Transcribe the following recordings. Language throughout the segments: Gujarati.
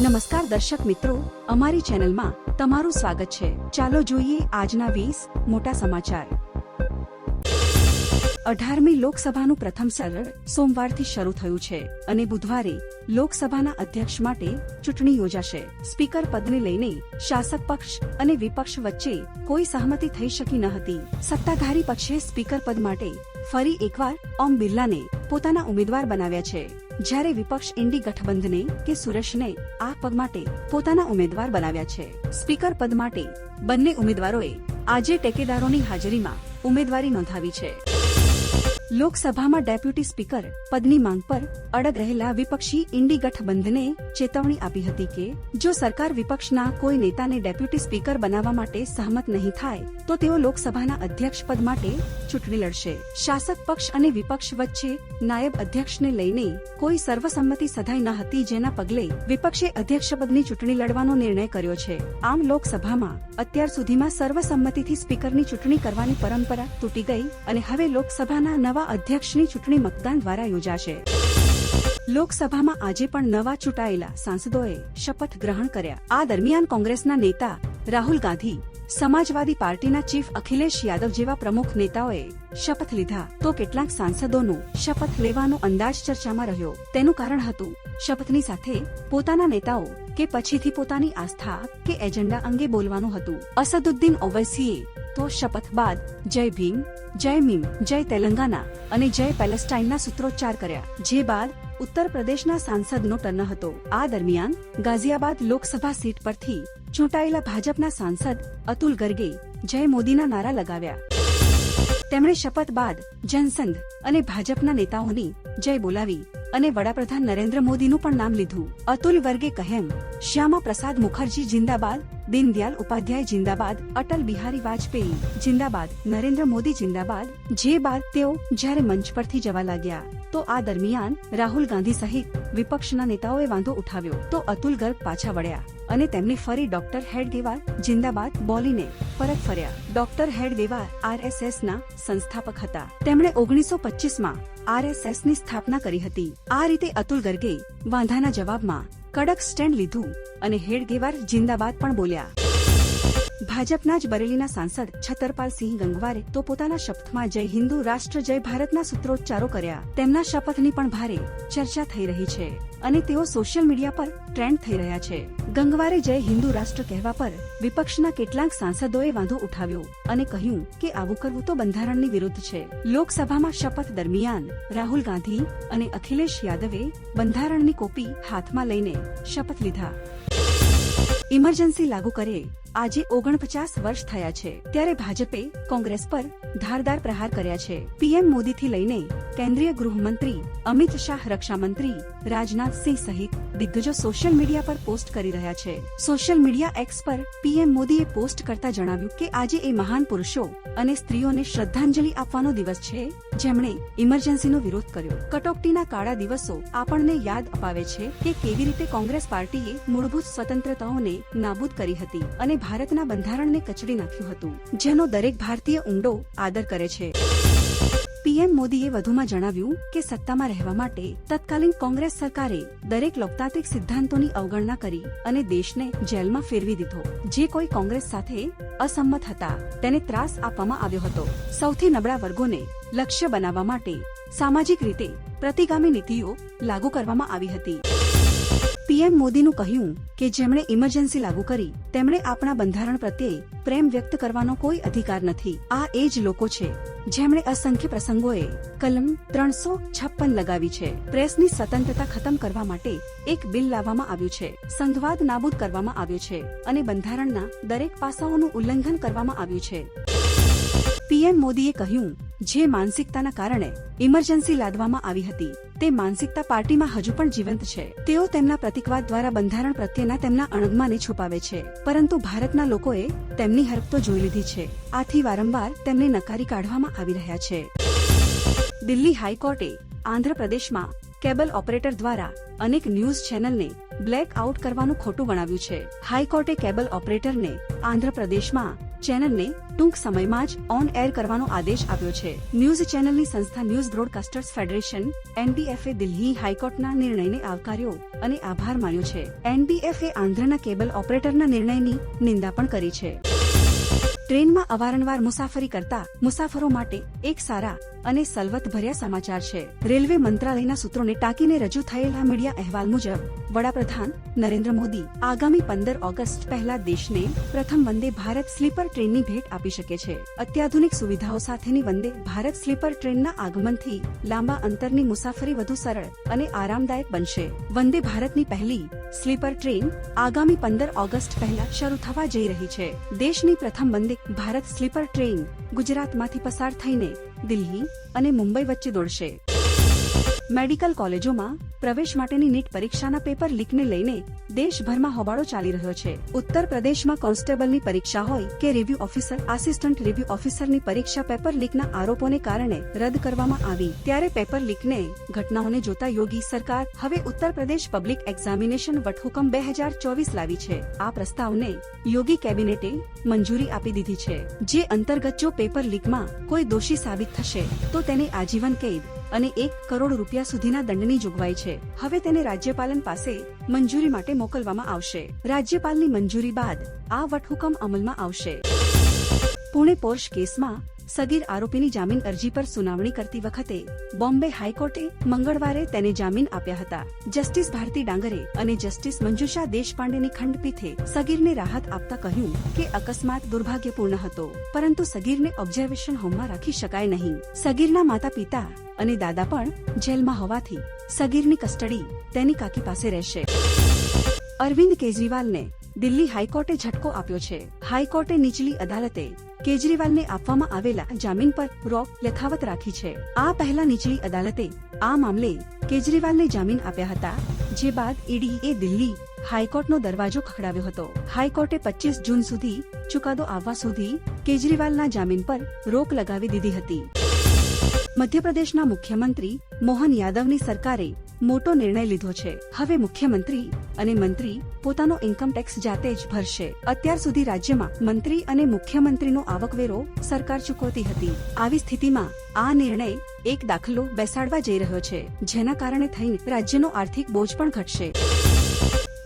નમસ્કાર દર્શક મિત્રો, અમારી ચેનલમાં તમારું સ્વાગત છે. ચાલો જોઈએ આજના વીસ મોટા સમાચાર. અઢારમી લોકસભાનું પ્રથમ સરળ સોમવારથી શરૂ થયું છે અને બુધવારે લોકસભાના અધ્યક્ષ માટે ચૂંટણી યોજાશે. સ્પીકર પદને લઈને શાસક પક્ષ અને વિપક્ષ વચ્ચે કોઈ સહમતિ થઈ શકી ન હતી. સત્તાધારી પક્ષે સ્પીકર પદ માટે ફરી એકવાર ઓમ બિરલાને પોતાના ઉમેદવાર બનાવ્યા છે. જ્યારે વિપક્ષ ઇન્ડી ગઠબંધને કે સુરેશને આ પદ માટે પોતાના ઉમેદવાર બનાવ્યા છે. સ્પીકર પદ માટે બંને ઉમેદવારોએ આજે ટેકેદારોની હાજરીમાં ઉમેદવારી નોંધાવી છે. લોકસભામાં ડેપ્યુટી સ્પીકર પદની માંગ પર અડગ રહેલા વિપક્ષી ઇન્ડી ગઠબંધને ચેતવણી આપી હતી કે જો સરકાર વિપક્ષના કોઈ નેતાને ડેપ્યુટી સ્પીકર બનાવવા માટે સહમત નહીં થાય, તો તેઓ લોકસભાના અધ્યક્ષ પદ માટે ચૂંટણી લડશે. શાસક પક્ષ અને વિપક્ષ વચ્ચે નાયબ અધ્યક્ષને લઈને કોઈ સર્વસંમતિ સધાઈ ન હતી જેના પગલે વિપક્ષે અધ્યક્ષ પદની ચૂંટણી લડવાનો નિર્ણય કર્યો છે. આમ લોકસભામાં અત્યાર સુધીમાં સર્વસંમતિથી સ્પીકરની ચૂંટણી કરવાની પરંપરા તૂટી ગઈ અને હવે લોકસભાના નવા અધ્યક્ષની ચૂંટણી મતદાન દ્વારા યોજાશે. લોકસભામાં આજે પણ નવા ચૂંટાયેલા સાંસદોએ શપથ ગ્રહણ કર્યા. આ દરમિયાન કોંગ્રેસના નેતા રાહુલ ગાંધી, સમાજવાદી પાર્ટીના ચીફ અખિલેશ યાદવ જેવા પ્રમુખ નેતાઓએ શપથ લીધા. તો કેટલાક સાંસદોનો શપથ લેવાનો અંદાજ ચર્ચામાં રહ્યો. તેનું કારણ હતું શપથની સાથે પોતાના નેતાઓ કે પછીથી પોતાની આસ્થા કે એજન્ડા અંગે બોલવાનું હતું. અસદુદ્દીન ઓવૈસીએ તો શપથ બાદ જય ભીમ, જય મીમ, જય તેલંગાના અને જય પેલેસ્ટાઇનના સૂત્રોચ્ચાર કર્યા, જે બાદ ઉત્તર પ્રદેશના સાંસદનો ટર્ન હતો. આ દરમિયાન ગાઝિયાબાદ લોકસભા સીટ પરથી ચૂંટાયેલા ભાજપના સાંસદ અતુલ ગર્ગે જય મોદીના નારા લગાવ્યા. તેમણે શપથ બાદ જનસંઘ અને ભાજપના નેતાઓની જય બોલાવી. અને વડાપ્રધાન નરેન્દ્ર મોદીનું પણ નામ લીધું. અતુલ વર્ગે કહેમ શ્યામા પ્રસાદ મુખર્જી જિંદાબાદ, દીનદયાલ ઉપાધ્યાય જિંદાબાદ, અટલ બિહારી વાજપેયી જિંદાબાદ, નરેન્દ્ર મોદી જિંદાબાદ. જે બાદ તેઓ જ્યારે મંચ પરથી જવા લાગ્યા. તો આ દરમિયાન રાહુલ ગાંધી સહિત વિપક્ષના નેતાઓએ વાંધો ઉઠાવ્યો. તો અતુલ ગર્ગ પાછા વળ્યા અને તેમને ફરી ડોક્ટર હેડગેવાર જિંદાબાદ બોલીને પરત ફર્યા. ડોક્ટર હેડગેવાર આરએસએસ ના સંસ્થાપક હતા. તેમણે ઓગણીસો પચીસમાં આરએસએસની સ્થાપના કરી હતી. આ રીતે અતુલ ગર્ગે વાંધાના જવાબમાં કડક સ્ટેન્ડ લીધું અને હેડગેવાર જિંદાબાદ પણ બોલ્યા. ભાજપના જ બરેલીના સાંસદ છતરપાલસિંહ ગંગવારે તો પોતાના શપથમાં જય હિન્દુ, રાષ્ટ્ર જય ભારતના સૂત્રોચ્ચારો કર્યા. તેમના શપથની પણ ભારે ચર્ચા થઈ રહી છે અને તેઓ સોશિયલ મીડિયા પર ટ્રેન્ડ થઈ રહ્યા છે. ગંગવારે જય હિન્દુ, રાષ્ટ્ર કહેવા પર વિપક્ષના કેટલાક સાંસદોએ વાંધો ઉઠાવ્યો અને કહ્યું કે આવું કરવું તો બંધારણની વિરુદ્ધ છે. લોકસભામાં શપથ દરમિયાન રાહુલ ગાંધી અને અખિલેશ યાદવે બંધારણની કોપી હાથમાં લઈને શપથ લીધા. ઇમરજન્સી લાગુ કરે આજે ઓગણપચાસ વર્ષ થયા છે. ત્યારે ભાજપે કોંગ્રેસ પર ધારદાર પ્રહાર કર્યા છે. પીએમ મોદીથી લઈને કેન્દ્રીય ગૃહમંત્રી અમિત શાહ, રક્ષામંત્રી રાજનાથસિંહ સહિત દિગ્ગજો સોશિયલ મીડિયા પર પોસ્ટ કરી રહ્યા છે. સોશિયલ મીડિયા એક્સ પર પીએમ મોદીએ પોસ્ટ કરતા જણાવ્યું કે આજે એ મહાન પુરુષો અને સ્ત્રીઓને શ્રદ્ધાંજલિ આપવાનો દિવસ છે. જેમણે ઇમરજન્સીનો વિરોધ કર્યો. કટોકટીના કાળા દિવસો આપણને યાદ અપાવે છે કે કેવી રીતે કોંગ્રેસ પાર્ટીએ મૂળભૂત સ્વતંત્રતાઓને નાબૂદ કરી હતી અને ભારતના બંધારણને કચડી નાખ્યું હતું, જેનો દરેક ભારતીય ઊંડો આદર કરે છે. પીએમ મોદીએ વધુમાં જણાવ્યું કે સત્તામાં રહેવા માટે તત્કાલીન કોંગ્રેસ સરકારે દરેક લોકતાંત્રિક સિદ્ધાંતોની અવગણના કરી અને દેશને જેલમાં ફેરવી દીધો. જે કોઈ કોંગ્રેસ સાથે અસંમત હતા, તેને ત્રાસ આપવામાં આવ્યો હતો. સૌથી નબળા વર્ગોને લક્ષ્ય બનાવવા માટે સામાજિક રીતે પ્રતિગામી નીતિઓ લાગુ કરવામાં આવી હતી. પીએમ મોદીનું કહ્યું કે જેમણે ઇમરજન્સી લાગુ કરી, તેમણે આપણા બંધારણ પ્રત્યે પ્રેમ વ્યક્ત કરવાનો કોઈ અધિકાર નથી. આ એ જ લોકો છે જેમણે અસંખ્ય પ્રસંગોએ કલમ ત્રણસો છપ્પન લગાવી છે. પ્રેસની સ્વતંત્રતા ખતમ કરવા માટે એક બિલ લાવવામાં આવ્યું છે. સંઘવાદ નાબૂદ કરવામાં આવ્યો છે અને બંધારણના દરેક પાસાઓનું ઉલ્લંઘન કરવામાં આવ્યું છે. પીએમ મોદીએ કહ્યું, જે માનસિકતાના કારણે ઇમરજન્સી લાદવામાં આવી હતી, તે માનસિકતા પાર્ટીમાં હજુ પણ જીવંત છે. તેઓ તેમના પ્રતિકવાદ દ્વારા બંધારણ પ્રત્યેના તેમના અણગમાને છુપાવે છે. પરંતુ ભારતના લોકોએ તેમની હરકતો જોઈ લીધી છે. આથી વારંવાર તેમને નકારી કાઢવામાં આવી રહ્યા છે. દિલ્હી હાઈકોર્ટે આંધ્રપ્રદેશમાં કેબલ ઓપરેટર દ્વારા અનેક ન્યૂઝ ચેનલને બ્લેક આઉટ કરવાનું ખોટું ગણાવ્યું છે. હાઈકોર્ટે કેબલ ઓપરેટરને આંધ્રપ્રદેશમાં ચેનલને ટૂંક સમયમાં જ ઓન એર કરવાનો આદેશ આપ્યો છે. ન્યૂઝ ચેનલની સંસ્થા ન્યૂઝ બ્રોડકાસ્ટર્સ ફેડરેશન એનબીએફએ દિલ્હી હાઈકોર્ટના નિર્ણયને આવકાર્યો અને આભાર માન્યો છે. એનબીએફએ આંધ્રના કેબલ ઓપરેટરના નિર્ણયની નિંદા પણ કરી છે. ટ્રેનમાં અવારનવાર મુસાફરી કરતા મુસાફરો માટે એક સારા અને સલવત ભર્યા સમાચાર છે. રેલવે મંત્રાલયના સૂત્રોને ટાંકીને રજૂ થયેલા મીડિયા અહેવાલ મુજબ, વડાપ્રધાન નરેન્દ્ર મોદી આગામી પંદર ઓગસ્ટ પહેલા દેશને પ્રથમ વંદે ભારત સ્લીપર ટ્રેનની ભેટ આપી શકે છે. અત્યાધુનિક સુવિધાઓ સાથેની વંદે ભારત સ્લીપર ટ્રેનના આગમનથી લાંબા અંતરની મુસાફરી વધુ સરળ અને આરામદાયક બનશે. વંદે ભારતની પહેલી સ્લીપર ટ્રેન આગામી પંદર ઓગસ્ટ પહેલા શરૂ થવા જઈ રહી છે. દેશની પ્રથમ વંદે ભારત સ્લીપર ટ્રેન ગુજરાતમાંથી પસાર થઈને દિલ્હી અને મુંબઈ વચ્ચે દોડશે. મેડિકલ કોલેજોમાં પ્રવેશ માટેની નીટ પરીક્ષાના પેપર લીકને લઈને દેશભરમાં હોબાળો ચાલી રહ્યો છે. ઉત્તર પ્રદેશમાં કોન્સ્ટેબલની પરીક્ષા હોય કે રિવ્યુ ઓફિસર, આસિસ્ટન્ટ રિવ્યુ ઓફિસરની પરીક્ષા પેપર લીકના આરોપોને કારણે રદ કરવામાં આવી, ત્યારે પેપર લીકને ઘટનાઓને જોતા યોગી સરકાર, હવે ઉત્તર પ્રદેશ પબ્લિક એક્ઝામિનેશન વટહુકમ બે હજાર ચોવીસ લાવી છે. આ પ્રસ્તાવને યોગી કેબિનેટે મંજૂરી આપી દીધી છે. જે અંતર્ગત જો પેપર લીકમાં કોઈ દોષી સાબિત થશે, તો તેને આજીવન કેદ અને એક કરોડ રૂપિયા સુધીના દંડની જોગવાઈ છે. હવે તેને રાજ્યપાલન પાસે મંજૂરી માટે મોકલવામાં આવશે. રાજ્યપાલની મંજૂરી બાદ આ વટહુકમ અમલમાં આવશે. પુણે પોર્શ કેસમાં સગીર આરોપીની જામીન અરજી પર સુનાવણી કરતી વખતે બોમ્બે હાઈકોર્ટે મંગળવારે તેને જામીન આપ્યા હતા. જસ્ટિસ ભારતી ડાંગરે અને જસ્ટિસ મંજુષા દેશપાંડેની ખંડપીઠે સગીરને રાહત આપતા કહ્યું કે અકસ્માત દુર્ભાગ્યપૂર્ણ હતો, પરંતુ સગીરને ઓબ્ઝર્વેશન હોમમાં રાખી શકાય નહીં. સગીરના માતા પિતા અને દાદા પણ જેલમાં હોવાથી સગીરની કસ્ટડી તેની કાકી પાસે રહેશે. અરવિંદ કેજરીવાલને દિલ્હી હાઈકોર્ટે ઝટકો આપ્યો છે. હાઈકોર્ટે નીચલી અદાલતે કેજરીવાલને આપવામાં આવેલા જામીન પર રોક યથાવત રાખી છે. આ પહેલા નીચલી અદાલતે આ મામલે કેજરીવાલને જામીન આપ્યા હતા, જે બાદ ઈડીએ દિલ્હી હાઈકોર્ટનો દરવાજો ખખડાવ્યો હતો. હાઈકોર્ટે પચીસ જૂન સુધી ચુકાદો આવવા સુધી કેજરીવાલના જામીન પર રોક લગાવી દીધી હતી. મધ્યપ્રદેશના મુખ્યમંત્રી મોહન યાદવની સરકારે મોટો નિર્ણય લીધો છે. હવે મુખ્યમંત્રી અને મંત્રી પોતાનો ઇન્કમ ટેક્સ જાતે જ ભરશે. અત્યાર સુધી રાજ્યમાં મંત્રી અને મુખ્યમંત્રીનો આવકવેરો સરકાર ચૂકવતી હતી. આવી સ્થિતિમાં આ નિર્ણય એક દાખલો બેસાડવા જઈ રહ્યો છે. જેના કારણે થઈને રાજ્યનો આર્થિક બોજ પણ ઘટશે.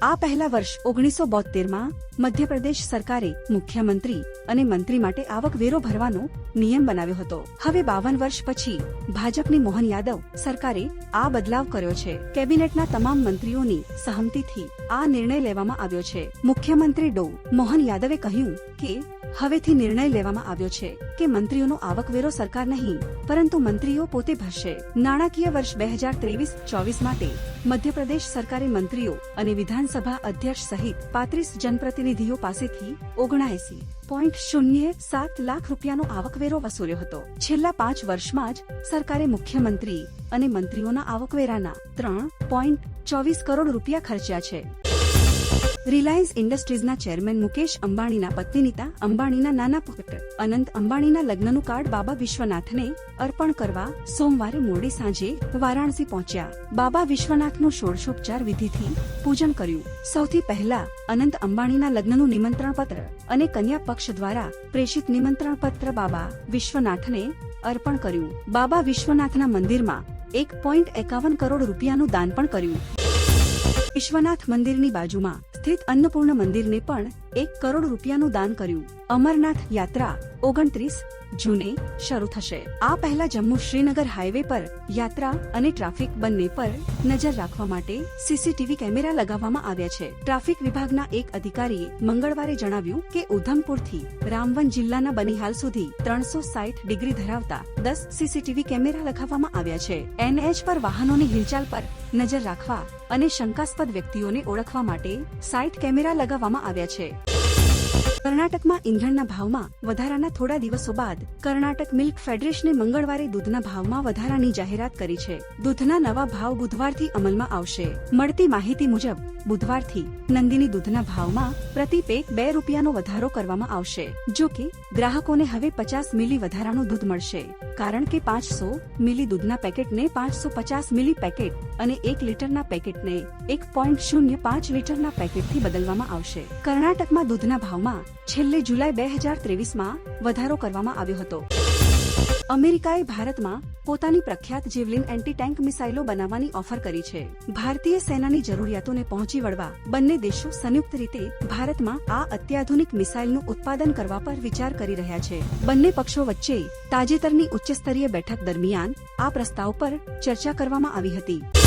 આ પહેલા વર્ષ ઓગણીસો બોતેરમાં મધ્યપ્રદેશ સરકારે મુખ્યમંત્રી અને મંત્રી માટે આવક વેરો ભરવાનો નિયમ બનાવ્યો હતો. હવે બાવન વર્ષ પછી ભાજપની મોહન યાદવ સરકારે આ બદલાવ કર્યો છે. કેબિનેટના તમામ મંત્રીઓની સહમતિથી આ નિર્ણય લેવામાં આવ્યો છે. મુખ્યમંત્રી ડો. મોહન યાદવે કહ્યું કે હવેથી નિર્ણય લેવામાં આવ્યો છે કે મંત્રીઓનો આવકવેરો સરકાર નહીં, પરંતુ મંત્રીઓ પોતે ભરશે. નાણાકીય વર્ષ બે હજાર ત્રેવીસ ચોવીસ માટે મધ્યપ્રદેશ સરકારે મંત્રીઓ અને વિધાનસભા અધ્યક્ષ સહિત પાંત્રીસ જનપ્રતિનિધિઓ પાસેથી ઓગણાએસી પોઈન્ટ શૂન્ય સાત લાખ રૂપિયાનો આવકવેરો વસૂલ્યો હતો. છેલ્લા પાંચ વર્ષમાં જ સરકારે મુખ્યમંત્રી અને મંત્રીઓના આવકવેરાના ત્રણ પોઈન્ટ ચોવીસ કરોડ રૂપિયા ખર્ચ્યા છે. રિલાયન્સ ઇન્ડસ્ટ્રીઝના ચેરમેન મુકેશ અંબાણીના પત્ની નીતા અંબાણીના નાના પુત્ર અનંત અંબાણીના લગ્નનું કાર્ડ બાબા વિશ્વનાથને અર્પણ કરવા સોમવારે મોડી સાંજે વારાણસી પહોંચ્યા. બાબા વિશ્વનાથનું ષોડશોપચાર વિધિથી પૂજન કર્યું. સૌથી પહેલા અનંત અંબાણીના લગ્નનું નિમંત્રણ પત્ર અને કન્યા પક્ષ દ્વારા પ્રેષિત નિમંત્રણ પત્ર બાબા વિશ્વનાથને અર્પણ કર્યું. બાબા વિશ્વનાથના મંદિરમાં એક પોઈન્ટ એકાવન કરોડ રૂપિયાનું દાન પણ કર્યું. વિશ્વનાથ મંદિરની બાજુમાં સ્થિત અન્નપૂર્ણ મંદિરને પણ એક કરોડ રૂપિયાનું દાન કર્યું. અમરનાથ યાત્રા ઓગણત્રીસ જૂને શરૂ થશે. આ પહેલા જમ્મુ શ્રીનગર હાઈવે પર યાત્રા અને ટ્રાફિક બંને પર નજર રાખવા માટે સીસીટીવી કેમેરા લગાવવામાં આવ્યા છે. ટ્રાફિક વિભાગના એક અધિકારીએ મંગળવારે જણાવ્યું કે ઉધમપુરથી રામવન જિલ્લાના બનિહાલ સુધી ત્રણસો સાઠ ડિગ્રી ધરાવતા દસ સીસીટીવી કેમેરા લગાવવામાં આવ્યા છે. એનએચ પર વાહનોની હિલચાલ પર નજર રાખવા અને શંકાસ્પદ વ્યક્તિઓને ઓળખવા માટે સાઇટ કેમેરા લગાવવામાં આવ્યા છે. કર્ણાટકમાં ઇંધણના ભાવમાં વધારાના થોડા દિવસો બાદ કર્ણાટક મિલ્ક ફેડરેશને મંગળવારે દૂધના ભાવમાં વધારાની જાહેરાત કરી છે. દૂધના નવા ભાવ બુધવારથી અમલમાં આવશે. મળતી માહિતી મુજબ, બુધવારથી નંદિની દૂધના ભાવમાં પ્રતિ પેક બે રૂપિયાનો વધારો કરવામાં આવશે. જો કે, ગ્રાહકોને હવે પચાસ મિલી વધારાનું દૂધ મળશે. કારણ કે પાંચસો મિલી દૂધના પેકેટને પાંચસો પચાસ મિલી પેકેટ અને એક લીટરના પેકેટને એક પોઈન્ટ શૂન્ય પાંચ લીટરના પેકેટથી બદલવામાં આવશે. કર્ણાટકમાં દૂધના ભાવમાં છેલ્લે જુલાઈ બે હજાર ત્રેવીસમાં વધારો કરવામાં આવ્યો હતો. અમેરિકાએ ભારતમાં પોતાની પ્રખ્યાત જેવલિન એન્ટી ટેન્ક મિસાઇલો બનાવવાની ઓફર કરી છે. ભારતીય સેનાની જરૂરિયાતોને પહોંચી વળવા બંને દેશો સંયુક્ત રીતે ભારતમાં આ અત્યાધુનિક મિસાઇલનું ઉત્પાદન કરવા પર વિચાર કરી રહ્યા છે. બંને પક્ષો વચ્ચે તાજેતરની ઉચ્ચસ્તરીય બેઠક દરમિયાન આ પ્રસ્તાવ પર ચર્ચા કરવામાં આવી હતી.